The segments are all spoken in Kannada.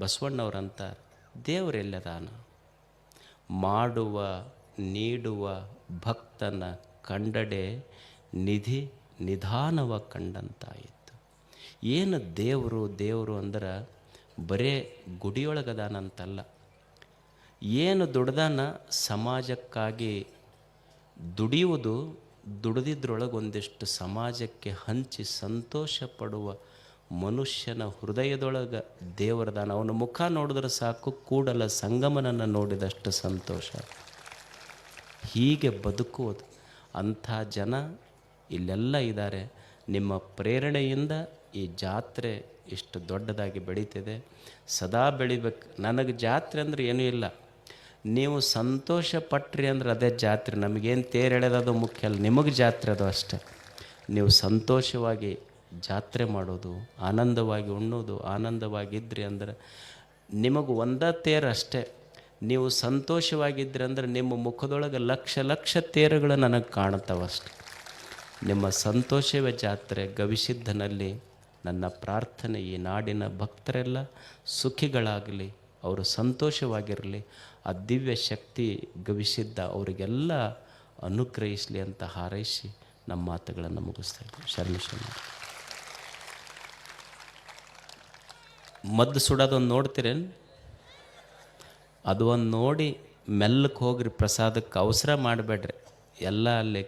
ಬಸವಣ್ಣವ್ರಂತ ದೇವರೆಲ್ಲದಾನ. ಮಾಡುವ, ನೀಡುವ ಭಕ್ತನ ಕಂಡಡೆ ನಿಧಿ ನಿಧಾನವ ಕಂಡಂತಾಯಿತು ಏನು ದೇವರು ದೇವರು ಅಂದ್ರೆ ಬರೇ ಗುಡಿಯೊಳಗದಾನಂತಲ್ಲ. ಏನು ದುಡ್ದಾನ ಸಮಾಜಕ್ಕಾಗಿ ದುಡಿಯುವುದು ದುಡಿದಿದ್ರೊಳಗೆ ಒಂದಿಷ್ಟು ಸಮಾಜಕ್ಕೆ ಹಂಚಿ ಸಂತೋಷ ಪಡುವ ಮನುಷ್ಯನ ಹೃದಯದೊಳಗೆ ದೇವರದಾನ ಅವನ ಮುಖ ನೋಡಿದ್ರೆ ಸಾಕು, ಕೂಡಲ ಸಂಗಮನನ್ನು ನೋಡಿದಷ್ಟು ಸಂತೋಷ. ಹೀಗೆ ಬದುಕುವುದು. ಅಂಥ ಜನ ಇಲ್ಲೆಲ್ಲ ಇದ್ದಾರೆ. ನಿಮ್ಮ ಪ್ರೇರಣೆಯಿಂದ ಈ ಜಾತ್ರೆ ಇಷ್ಟು ದೊಡ್ಡದಾಗಿ ಬೆಳೀತಿದೆ. ಸದಾ ಬೆಳಿಬೇಕು. ನನಗೆ ಜಾತ್ರೆ ಅಂದರೆ ಏನೂ ಇಲ್ಲ. ನೀವು ಸಂತೋಷ ಪಟ್ರಿ ಅಂದ್ರೆ ಅದೇ ಜಾತ್ರೆ. ನಮಗೇನು ತೇರು ಎಳೆಯೋದು ಮುಖ್ಯ ಅಲ್ಲ. ನಿಮಗೆ ಜಾತ್ರೆ ಅದು ಅಷ್ಟೆ. ನೀವು ಸಂತೋಷವಾಗಿ ಜಾತ್ರೆ ಮಾಡೋದು, ಆನಂದವಾಗಿ ಉಣ್ಣೋದು, ಆನಂದವಾಗಿದ್ರಿ ಅಂದ್ರೆ ನಿಮಗೆ ಒಂದೇ ತೇರು ಅಷ್ಟೇ. ನೀವು ಸಂತೋಷವಾಗಿದ್ದರೆ ಅಂದ್ರೆ ನಿಮ್ಮ ಮುಖದೊಳಗೆ ಲಕ್ಷ ಲಕ್ಷ ತೇರುಗಳು ನನಗೆ ಕಾಣುತ್ತವಷ್ಟೆ ನಿಮ್ಮ ಸಂತೋಷವೇ ಜಾತ್ರೆ, ಗವಿಸಿದ್ಧನಲ್ಲಿ ನನ್ನ ಪ್ರಾರ್ಥನೆ ಈ ನಾಡಿನ ಭಕ್ತರೆಲ್ಲ ಸುಖಿಗಳಾಗಲಿ, ಅವರು ಸಂತೋಷವಾಗಿರಲಿ, ಆ ದಿವ್ಯ ಶಕ್ತಿ ಗವಿಸಿದ್ದ ಅವರಿಗೆಲ್ಲ ಅನುಗ್ರಹಿಸಲಿ ಅಂತ ಹಾರೈಸಿ ನಮ್ಮ ಮಾತುಗಳನ್ನು ಮುಗಿಸ್ತಾ ಇದ್ದೀವಿ ಶರಣ ಶರಣ ಮದ್ದು ಸುಡೋದೊಂದು ನೋಡ್ತೀರೇನು? ಅದು ಒಂದು ನೋಡಿ ಮೆಲ್ಲಕ್ಕೆ ಹೋಗ್ರಿ ಪ್ರಸಾದಕ್ಕೆ ಅವಸರ ಮಾಡಬೇಡ್ರಿ. ಎಲ್ಲ ಅಲ್ಲಿ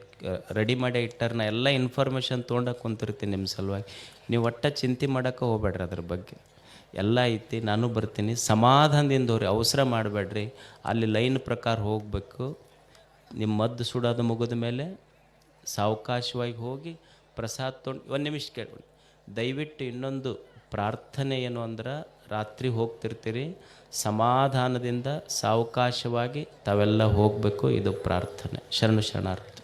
ರೆಡಿ ಮಾಡಿ ಇಟ್ಟರ್ನ ಎಲ್ಲ ಇನ್ಫಾರ್ಮೇಷನ್ ತೊಗೊಂಡಕ್ಕೆ ಕುಂತಿರ್ತೀನಿ ನಿಮ್ಮ ಸಲುವಾಗಿ. ನೀವು ಒಟ್ಟು ಚಿಂತೆ ಮಾಡೋಕ್ಕೆ ಹೋಗ್ಬೇಡ್ರಿ ಅದ್ರ ಬಗ್ಗೆ. ಎಲ್ಲ ಐತಿ, ನಾನು ಬರ್ತೀನಿ ಸಮಾಧಾನದಿಂದ ಹೋಗ್ರಿ ಅವಸರ ಮಾಡಬೇಡ್ರಿ. ಅಲ್ಲಿ ಲೈನ್ ಪ್ರಕಾರ ಹೋಗಬೇಕು. ನಿಮ್ಮ ಮದ್ದು ಸುಡೋದು ಮುಗಿದ ಮೇಲೆ ಸಾವಕಾಶವಾಗಿ ಹೋಗಿ ಪ್ರಸಾದ ತೊಗೊಂಡು, ಒಂದು ನಿಮಿಷ ಕೇಳಿ ದಯವಿಟ್ಟು ಇನ್ನೊಂದು ಪ್ರಾರ್ಥನೆ ಏನು ಅಂದ್ರೆ ರಾತ್ರಿ ಹೋಗ್ತಿರ್ತೀರಿ ಸಮಾಧಾನದಿಂದ ಸಾವಕಾಶವಾಗಿ ತಾವೆಲ್ಲ ಹೋಗಬೇಕು ಇದು ಪ್ರಾರ್ಥನೆ. ಶರಣು ಶರಣಾರ್ಥಿ.